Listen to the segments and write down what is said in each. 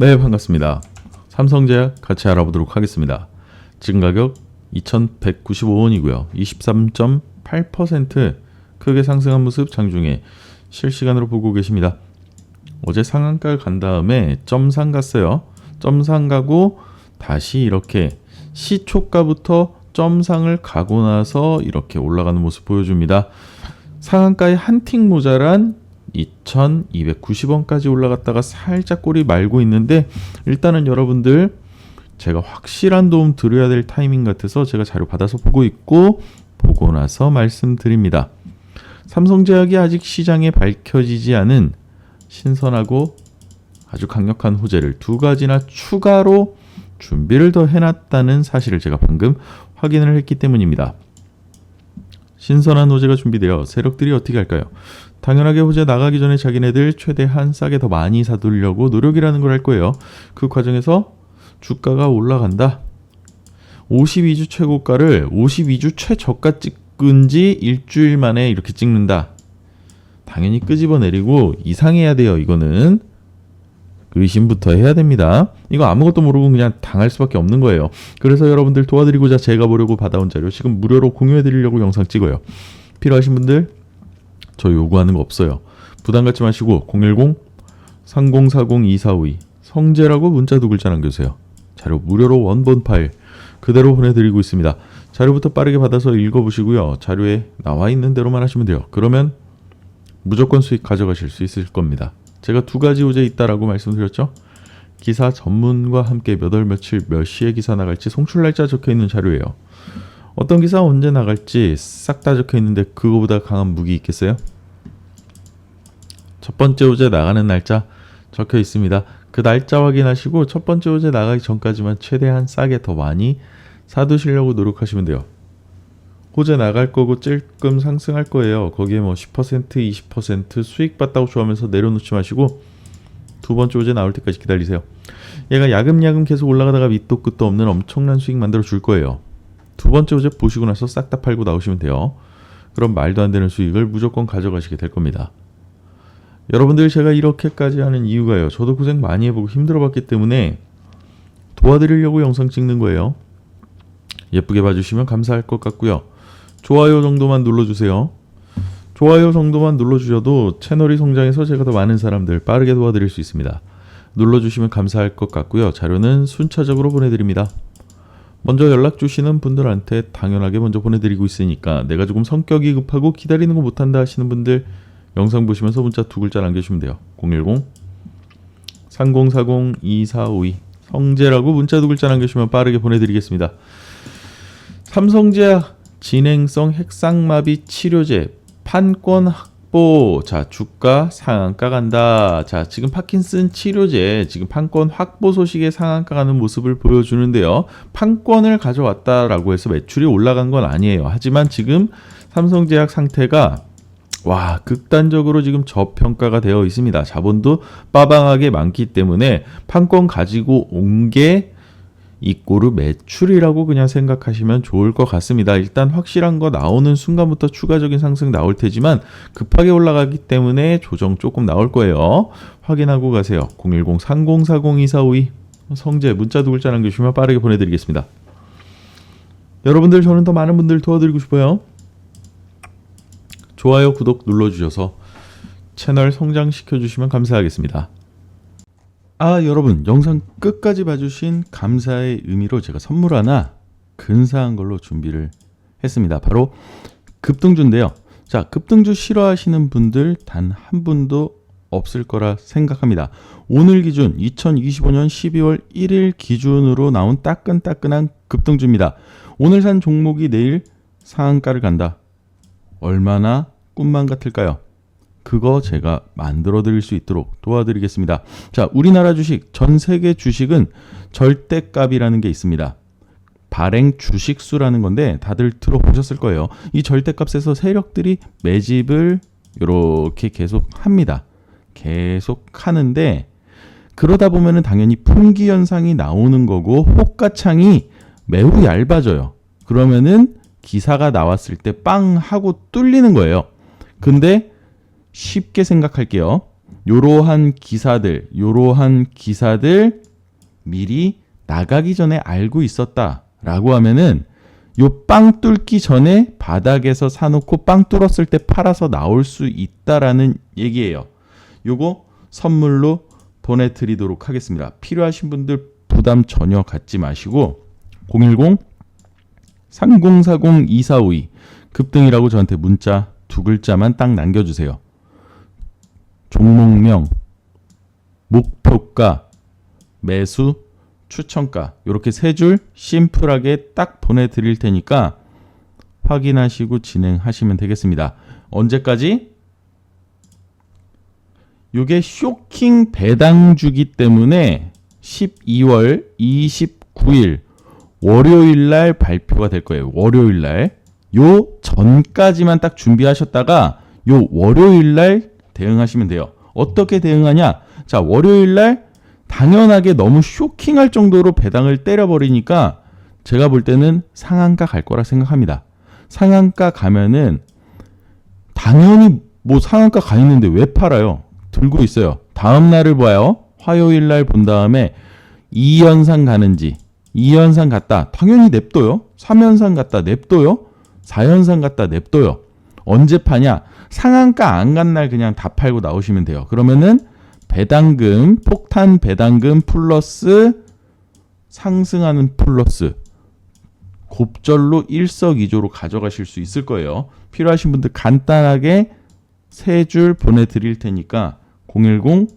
네, 반갑습니다. 삼성제약 같이 알아보도록 하겠습니다. 지금 가격 2,195원이고요. 23.8% 크게 상승한 모습 장중에 실시간으로 보고 계십니다. 어제 상한가를 간 다음에 점상 갔어요. 점상 가고 다시 이렇게 시초가부터 점상을 가고 나서 이렇게 올라가는 모습 보여줍니다. 상한가에 한 틱 모자란 2,290원까지 올라갔다가 살짝 꼬리 말고 있는데 일단은 여러분들 제가 확실한 도움 드려야 될 타이밍 같아서 제가 자료 받아서 보고 있고 보고 나서 말씀드립니다. 삼성제약이 아직 시장에 밝혀지지 않은 신선하고 아주 강력한 호재를 두 가지나 추가로 준비를 더 해놨다는 사실을 제가 방금 확인을 했기 때문입니다. 신선한 호재가 준비되어 세력들이 어떻게 할까요? 당연하게 호재 나가기 전에 자기네들 최대한 싸게 더 많이 사두려고 노력이라는 걸 할 거예요. 그 과정에서 주가가 올라간다. 52주 최고가를 52주 최저가 찍은 지 일주일 만에 이렇게 찍는다. 당연히 끄집어 내리고 이상해야 돼요. 이거는 의심부터 해야 됩니다. 이거 아무것도 모르고 그냥 당할 수밖에 없는 거예요. 그래서 여러분들 도와드리고자 제가 보려고 받아온 자료 지금 무료로 공유해 드리려고 영상 찍어요. 필요하신 분들 저 요구하는 거 없어요. 부담 갖지 마시고 010 3040 2452 성재라고 문자 두 글자 남겨주세요. 자료 무료로 원본 파일 그대로 보내드리고 있습니다. 자료부터 빠르게 받아서 읽어보시고요. 자료에 나와 있는 대로만 하시면 돼요. 그러면 무조건 수익 가져가실 수 있을 겁니다. 제가 두 가지 호재 있다라고 말씀드렸죠. 기사 전문과 함께 몇 월 며칠 몇 시에 기사 나갈지 송출 날짜 적혀 있는 자료예요. 어떤 기사 언제 나갈지 싹 다 적혀 있는데 그거보다 강한 무기 있겠어요? 첫 번째 호재 나가는 날짜 적혀 있습니다. 그 날짜 확인하시고 첫 번째 호재 나가기 전까지만 최대한 싸게 더 많이 사두시려고 노력하시면 돼요. 호재 나갈 거고 찔끔 상승할 거예요. 거기에 뭐 10% 20% 수익 봤다고 좋아하면서 내려놓지 마시고 두 번째 호재 나올 때까지 기다리세요. 얘가 야금야금 계속 올라가다가 밑도 끝도 없는 엄청난 수익 만들어 줄 거예요. 두 번째 호재 보시고 나서 싹 다 팔고 나오시면 돼요. 그럼 말도 안 되는 수익을 무조건 가져가시게 될 겁니다. 여러분들 제가 이렇게까지 하는 이유가요. 저도 고생 많이 해보고 힘들어 봤기 때문에 도와드리려고 영상 찍는 거예요. 예쁘게 봐주시면 감사할 것 같고요. 좋아요 정도만 눌러주세요. 좋아요 정도만 눌러주셔도 채널이 성장해서 제가 더 많은 사람들 빠르게 도와드릴 수 있습니다. 눌러주시면 감사할 것 같고요. 자료는 순차적으로 보내드립니다. 먼저 연락 주시는 분들한테 당연하게 먼저 보내드리고 있으니까 내가 조금 성격이 급하고 기다리는 거 못한다 하시는 분들 영상 보시면서 문자 두 글자 남겨주시면 돼요. 010 3040 2452 성재라고 문자 두 글자 남겨주시면 빠르게 보내드리겠습니다. 삼성제약 진행성 핵상마비 치료제 판권 확보. 자 주가 상한가 간다. 자 지금 파킨슨 치료제 지금 판권 확보 소식에 상한가 가는 모습을 보여주는데요. 판권을 가져왔다라고 해서 매출이 올라간 건 아니에요. 하지만 지금 삼성제약 상태가 와 극단적으로 지금 저평가가 되어 있습니다. 자본도 빠방하게 많기 때문에 판권 가지고 온 게 이꼬르 매출이라고 그냥 생각하시면 좋을 것 같습니다. 일단 확실한 거 나오는 순간부터 추가적인 상승 나올 테지만 급하게 올라가기 때문에 조정 조금 나올 거예요. 확인하고 가세요. 010-3040-2452 성재 문자 두 글자 남겨주시면 빠르게 보내드리겠습니다. 여러분들 저는 더 많은 분들 도와드리고 싶어요. 좋아요, 구독 눌러주셔서 채널 성장시켜 주시면 감사하겠습니다. 아 여러분 영상 끝까지 봐주신 감사의 의미로 제가 선물 하나 근사한 걸로 준비를 했습니다. 바로 급등주인데요. 자 급등주 싫어하시는 분들 단 한 분도 없을 거라 생각합니다. 오늘 기준 2025년 12월 1일 기준으로 나온 따끈따끈한 급등주입니다. 오늘 산 종목이 내일 상한가를 간다. 얼마나 꿈만 같을까요? 그거 제가 만들어 드릴 수 있도록 도와드리겠습니다. 자, 우리나라 주식, 전 세계 주식은 절대값이라는 게 있습니다. 발행 주식수라는 건데 다들 들어보셨을 거예요. 이 절대값에서 세력들이 매집을 이렇게 계속 합니다. 계속 하는데 그러다 보면은 당연히 풍기 현상이 나오는 거고 호가창이 매우 얇아져요. 그러면은 기사가 나왔을 때 빵 하고 뚫리는 거예요. 근데 쉽게 생각할게요. 요러한 기사들, 요러한 기사들 미리 나가기 전에 알고 있었다라고 하면은 요 빵 뚫기 전에 바닥에서 사놓고 빵 뚫었을 때 팔아서 나올 수 있다라는 얘기예요. 요거 선물로 보내드리도록 하겠습니다. 필요하신 분들 부담 전혀 갖지 마시고 010 3040 2452 급등이라고 저한테 문자 두 글자만 딱 남겨주세요. 종목명, 목표가, 매수, 추천가 이렇게 세 줄 심플하게 딱 보내드릴 테니까 확인하시고 진행하시면 되겠습니다. 언제까지? 이게 쇼킹 배당주기 때문에 12월 29일 월요일 날 발표가 될 거예요. 월요일 날. 요 전까지만 딱 준비하셨다가 요 월요일 날 대응하시면 돼요. 어떻게 대응하냐? 자, 월요일 날 당연하게 너무 쇼킹할 정도로 배당을 때려버리니까 제가 볼 때는 상한가 갈 거라 생각합니다. 상한가 가면은 당연히 뭐 상한가 가 있는데 왜 팔아요? 들고 있어요. 다음 날을 봐요. 화요일 날 본 다음에 2연상 가는지 2연상 갔다. 당연히 냅둬요. 3연상 갔다 냅둬요. 4연상 갔다 냅둬요. 언제 파냐? 상한가 안 간 날 그냥 다 팔고 나오시면 돼요. 그러면은 배당금, 폭탄 배당금 플러스 상승하는 플러스 곱절로 일석이조로 가져가실 수 있을 거예요. 필요하신 분들 간단하게 세 줄 보내드릴 테니까 010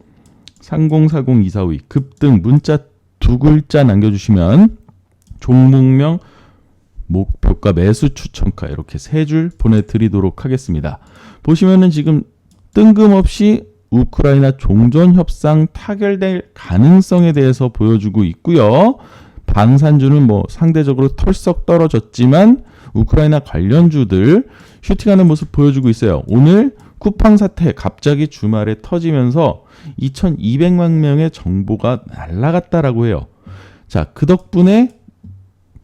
3040 2452 급등 문자 두 글자 남겨주시면 종목명 목표가 매수 추천가 이렇게 세 줄 보내드리도록 하겠습니다. 보시면은 지금 뜬금없이 우크라이나 종전 협상 타결될 가능성에 대해서 보여주고 있고요. 방산주는 뭐 상대적으로 털썩 떨어졌지만 우크라이나 관련주들 슈팅하는 모습 보여주고 있어요. 오늘 쿠팡 사태 갑자기 주말에 터지면서 2,200만 명의 정보가 날라갔다라고 해요. 자, 그 덕분에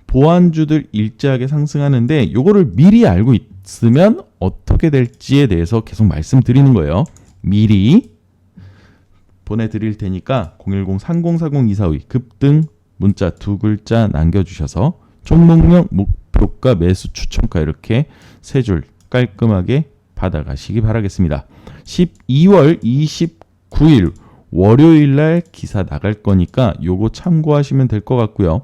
보안주들 일제하게 상승하는데 요거를 미리 알고 있으면 어떻게 될지에 대해서 계속 말씀드리는 거예요. 미리 보내드릴 테니까 010-3040-242 급등 문자 두 글자 남겨주셔서 종목명 목표가 매수 추천가 이렇게 세 줄 깔끔하게 받아가시기 바라겠습니다. 12월 29일 월요일 날 기사 나갈 거니까 요거 참고하시면 될 것 같고요.